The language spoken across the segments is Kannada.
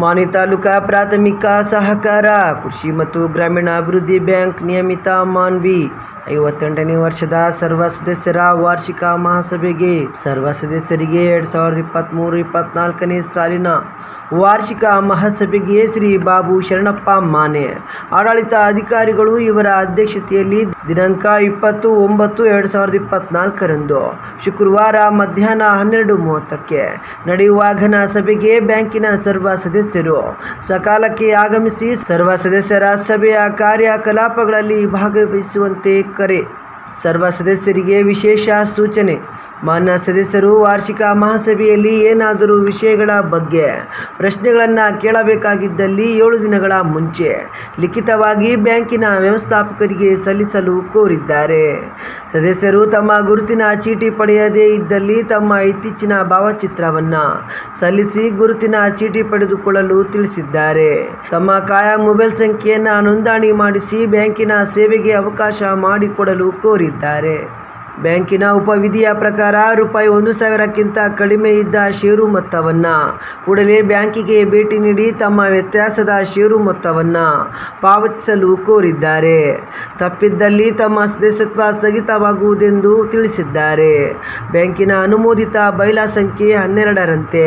ಮಾನಿ ತಾಲೂಕಾ ಪ್ರಾಥಮಿಕ ಸಹಕಾರ, ಕೃಷಿ ಮತ್ತು ಗ್ರಾಮೀಣಾಭಿವೃದ್ಧಿ ಬ್ಯಾಂಕ್ ನಿಯಮಿತ ಮಾನ್ವಿ. ಐವತ್ತೆಂಟನೇ ವರ್ಷದ ಸರ್ವ ಸದಸ್ಯರ ವಾರ್ಷಿಕ ಮಹಾಸಭೆಗೆ ಸರ್ವ ಸದಸ್ಯರಿಗೆ ಎರಡ್ ಸಾವಿರದ ಇಪ್ಪತ್ತ್ಮೂರು ಇಪ್ಪತ್ನಾಲ್ಕನೇ ಸಾಲಿನ ವಾರ್ಷಿಕ ಮಹಾಸಭೆಗೆ ಶ್ರೀ ಬಾಬು ಶರಣಪ್ಪ ಮಾನೆ. ಆಡಳಿತ ಅಧಿಕಾರಿಗಳು ಇವರ ಅಧ್ಯಕ್ಷತೆಯಲ್ಲಿ ದಿನಾಂಕ ಇಪ್ಪತ್ತು ಒಂಬತ್ತು ಎರಡು ಸಾವಿರದ ಇಪ್ಪತ್ನಾಲ್ಕರಂದು ಶುಕ್ರವಾರ ಮಧ್ಯಾಹ್ನ ಹನ್ನೆರಡು ಮೂವತ್ತಕ್ಕೆ ನಡೆಯುವ ಘನ ಸಭೆಗೆ ಬ್ಯಾಂಕಿನ ಸರ್ವ ಸದಸ್ಯರು ಸಕಾಲಕ್ಕೆ ಆಗಮಿಸಿ ಸರ್ವ ಸದಸ್ಯರ ಸಭೆಯ ಕಾರ್ಯಕಲಾಪಗಳಲ್ಲಿ ಭಾಗವಹಿಸುವಂತೆ ಕರೆ. ಸರ್ವ ಸದಸ್ಯರಿಗೆ ವಿಶೇಷ ಸೂಚನೆ. ಮಾನ್ಯ ಸದಸ್ಯರು, ವಾರ್ಷಿಕ ಮಹಾಸಭೆಯಲ್ಲಿ ಏನಾದರೂ ವಿಷಯಗಳ ಬಗ್ಗೆ ಪ್ರಶ್ನೆಗಳನ್ನು ಕೇಳಬೇಕಾಗಿದ್ದಲ್ಲಿ ಏಳು ದಿನಗಳ ಮುಂಚೆ ಲಿಖಿತವಾಗಿ ಬ್ಯಾಂಕಿನ ವ್ಯವಸ್ಥಾಪಕರಿಗೆ ಸಲ್ಲಿಸಲು ಕೋರಿದ್ದಾರೆ. ಸದಸ್ಯರು ತಮ್ಮ ಗುರುತಿನ ಚೀಟಿ ಪಡೆಯದೇ ಇದ್ದಲ್ಲಿ ತಮ್ಮ ಇತ್ತೀಚಿನ ಭಾವಚಿತ್ರವನ್ನು ಸಲ್ಲಿಸಿ ಗುರುತಿನ ಚೀಟಿ ಪಡೆದುಕೊಳ್ಳಲು ತಿಳಿಸಿದ್ದಾರೆ. ತಮ್ಮ ಕಾಯಂ ಮೊಬೈಲ್ ಸಂಖ್ಯೆಯನ್ನು ನೋಂದಣಿ ಮಾಡಿಸಿ ಬ್ಯಾಂಕಿನ ಸೇವೆಗೆ ಅವಕಾಶ ಮಾಡಿಕೊಡಲು ಕೋರಿದ್ದಾರೆ. ಬ್ಯಾಂಕಿನ ಉಪವಿಧಿಯ ಪ್ರಕಾರ ರೂಪಾಯಿ ಒಂದು ಸಾವಿರಕ್ಕಿಂತ ಕಡಿಮೆ ಇದ್ದ ಷೇರು ಮೊತ್ತವನ್ನು ಕೂಡಲೇ ಬ್ಯಾಂಕಿಗೆ ಭೇಟಿ ನೀಡಿ ತಮ್ಮ ವ್ಯತ್ಯಾಸದ ಷೇರು ಮೊತ್ತವನ್ನು ಪಾವತಿಸಲು ಕೋರಿದ್ದಾರೆ. ತಪ್ಪಿದ್ದಲ್ಲಿ ತಮ್ಮ ಸದಸ್ಯತ್ವ ಸ್ಥಗಿತವಾಗುವುದೆಂದು ತಿಳಿಸಿದ್ದಾರೆ. ಬ್ಯಾಂಕಿನ ಅನುಮೋದಿತ ಬೈಲಾ ಸಂಖ್ಯೆ ಹನ್ನೆರಡರಂತೆ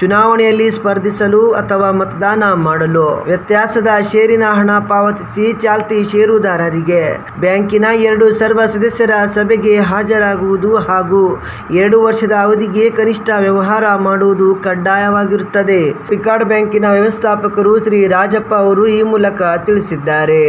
ಚುನಾವಣೆಯಲ್ಲಿ ಸ್ಪರ್ಧಿಸಲು ಅಥವಾ ಮತದಾನ ಮಾಡಲು ವ್ಯತ್ಯಾಸದ ಷೇರಿನ ಹಣ ಪಾವತಿಸಿ ಚಾಲ್ತಿ ಷೇರುದಾರರಿಗೆ ಬ್ಯಾಂಕಿನ ಎರಡು ಸರ್ವ ಸದಸ್ಯರ ಸಭೆಗೆ ಹಾಜರಾಗುವುದು ಹಾಗೂ ಎರಡು ವರ್ಷದ ಅವಧಿಗೆ ಕನಿಷ್ಠ ವ್ಯವಹಾರ ಮಾಡುವುದು ಕಡ್ಡಾಯವಾಗಿರುತ್ತದೆ. ಪಿಕಾರ್ಡ್ ಬ್ಯಾಂಕಿನ ವ್ಯವಸ್ಥಾಪಕರು ಶ್ರೀ ರಾಜಪ್ಪ ಅವರು ಈ ಮೂಲಕ ತಿಳಿಸಿದ್ದಾರೆ.